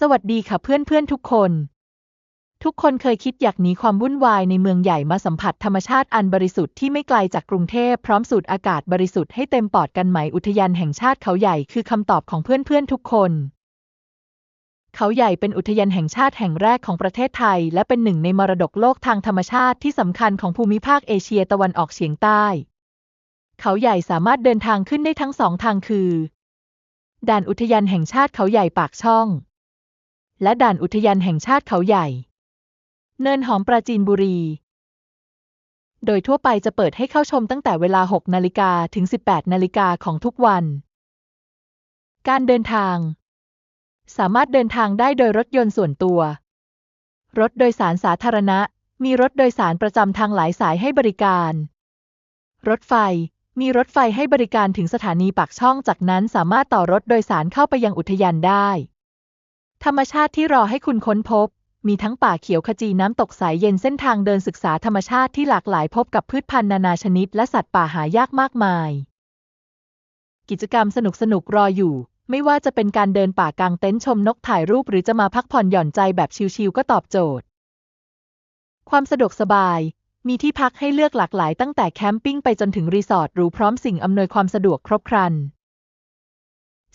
สวัสดีค่ะเพื่อนๆทุกคน ทุกคนเคยคิดอยากหนีความวุ่นวายในเมืองใหญ่มาสัมผัสธรรมชาติอันบริสุทธิ์ที่ไม่ไกลจากกรุงเทพพร้อมสูดอากาศบริสุทธิ์ให้เต็มปอดกันไหมอุทยานแห่งชาติเขาใหญ่คือคำตอบของเพื่อนๆทุกคนเขาใหญ่เป็นอุทยานแห่งชาติแห่งแรกของประเทศไทย และเป็นหนึ่งในมรดกโลกทางธรรมชาติที่สำคัญของภูมิภาคเอเชียตะวันออกเฉียงใต้ เขาใหญ่สามารถเดินทางขึ้นได้ทั้งสองทางคือ ด่านอุทยานแห่งชาติเขาใหญ่ปากช่อง และด่านอุทยานแห่งชาติเขาใหญ่ เนินหอมปราจีนบุรี โดยทั่วไปจะเปิดให้เข้าชมตั้งแต่เวลา 6 นาฬิกาถึง 18 นาฬิกาของทุกวัน การเดินทาง สามารถเดินทางได้โดยรถยนต์ส่วนตัว รถโดยสารสาธารณะ มีรถโดยสารประจำทางหลายสายให้บริการ รถไฟมีรถไฟให้บริการถึงสถานีปากช่องจากนั้นสามารถต่อรถโดยสารเข้าไปยังอุทยานได้ ธรรมชาติที่รอให้คุณค้นพบ มีทั้งป่าเขียวขจีน้ำตกสายเย็นเส้นทางเดินศึกษาธรรมชาติที่หลากหลายพบกับพืชพันธุ์นานาชนิด และสัตว์ป่าหายากมากมาย กิจกรรมสนุกๆรออยู่ ไม่ว่าจะเป็นการเดินป่ากลางเต็นท์ชมนกถ่ายรูปหรือจะมาพักผ่อนหย่อนใจแบบชิลๆก็ตอบโจทย์ ความสะดวกสบาย มีที่พักให้เลือกหลากหลายตั้งแต่แคมปิ้งไปจนถึงรีสอร์ทหรูพร้อมสิ่งอำนวยความสะดวกครบครัน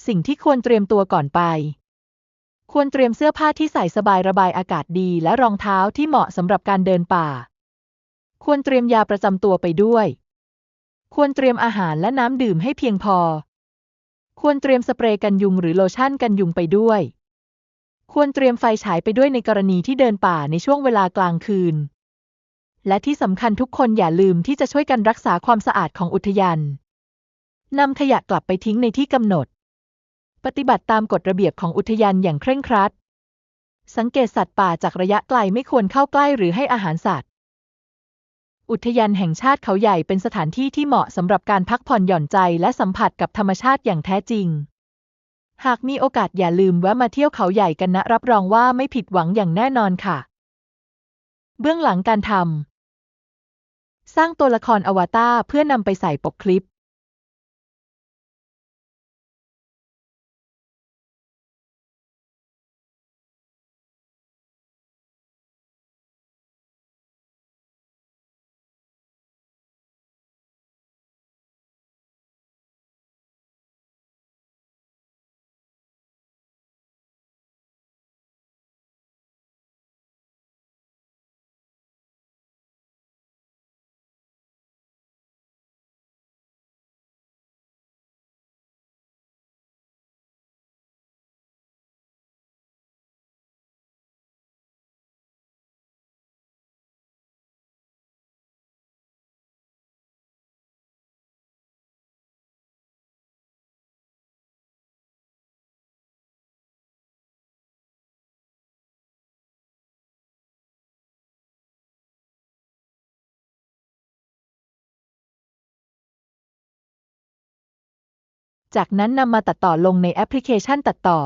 สิ่งที่ควรเตรียมตัวก่อนไป ควรเตรียมเสื้อผ้าที่ใส่สบายระบายอากาศดีและรองเท้าที่เหมาะสำหรับการเดินป่า ควรเตรียมยาประจำตัวไปด้วย ควรเตรียมอาหารและน้ำดื่มให้เพียงพอ ควรเตรียมสเปรย์กันยุงหรือโลชั่นกันยุงไปด้วย ควรเตรียมไฟฉายไปด้วยในกรณีที่เดินป่าในช่วงเวลากลางคืน และที่สำคัญทุกคนอย่าลืมที่จะช่วยกันรักษาความสะอาดของอุทยานนำขยะกลับไปทิ้งในที่กำหนด ปฏิบัติตามกฎระเบียบของอุทยานอย่างเคร่งครัด สังเกตสัตว์ป่าจากระยะไกลไม่ควรเข้าใกล้หรือให้อาหารสัตว์ อุทยานแห่งชาติเขาใหญ่เป็นสถานที่ที่เหมาะสำหรับการพักผ่อนหย่อนใจและสัมผัสกับธรรมชาติอย่างแท้จริง หากมีโอกาสอย่าลืมแวะมาเที่ยวเขาใหญ่กันนะ รับรองว่าไม่ผิดหวังอย่างแน่นอนค่ะ เบื้องหลังการทำสร้างตัวละครอวตารเพื่อนำไปใส่ปกคลิป จากนั้นนำมาตัดต่อลงในแอปพลิเคชันตัดต่อ